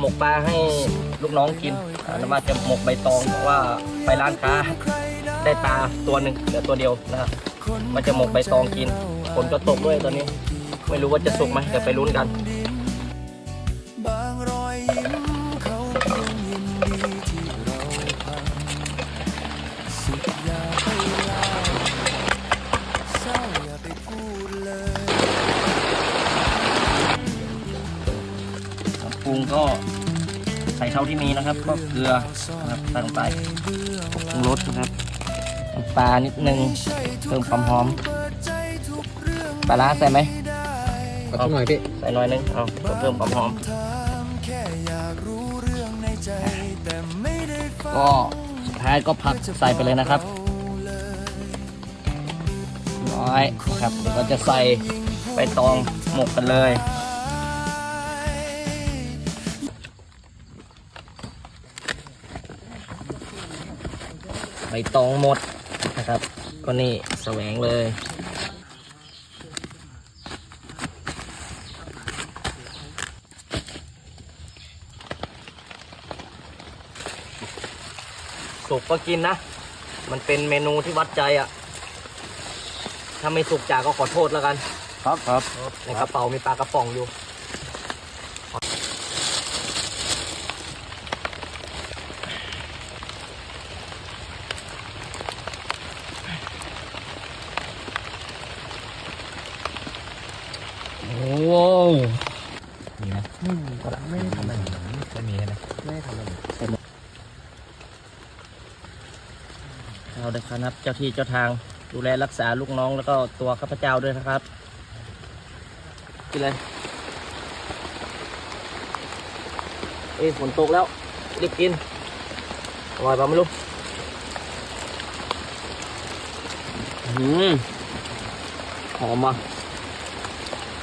หมกปลาให้ลูกน้องกินอ่าแล้วมาจะหมกใบตองเพราะว่าไปร้านค้าได้ปลาตัวหนึ่งเหลือตัวเดียวนะครับมันจะหมกใบตองกินฝนก็ตกด้วยตอนนี้ ไม่รู้ว่าจะสุกไหมเดี๋ยวไปลุ้นกันบางรอยยิ้มเขาคงยินดีที่เราพันสุดยา รุงก็ใส่เท่าที่มีนะครับ ก็เกลือนะครับใส่ลงไปปรุงรสนะครับน้ำปลานิดนึงเพิ่มความหอมปลาร้าใส่ไหมขอสักหน่อยพี่ใส่หน่อยนึงเอาเพิ่มความหอมถามแค่อยากรู้เรื่องในใจแต่ไม่ได้ฟังก็สุดท้ายก็ผักใส่ไปเลยนะครับน้อยนะครับเดี๋ยวก็จะใส่ใบตองหมกกันเลย ใบตองหมดนะครับ ก็นี่แสวงเลย สุกก็กินนะ มันเป็นเมนูที่วัดใจอะ่ะ ถ้าไม่สุกจากก็ขอโทษแล้วกัน ครับครับ ในกระเป๋ามีปลากระป๋องอยู่ โอ้โหนี่นะไม่ได้ทำอะไรไม่มีนะไม่ได้ทำอะไรเราได้ครับ เจ้าที่เจ้าทางดูแลรักษาลูกน้องแล้วก็ตัวข้าพเจ้าด้วยนะครับกินเลยเอ้ยฝนตกแล้วรีบกินอร่อยป่ะไม่รู้อืมหอมอะ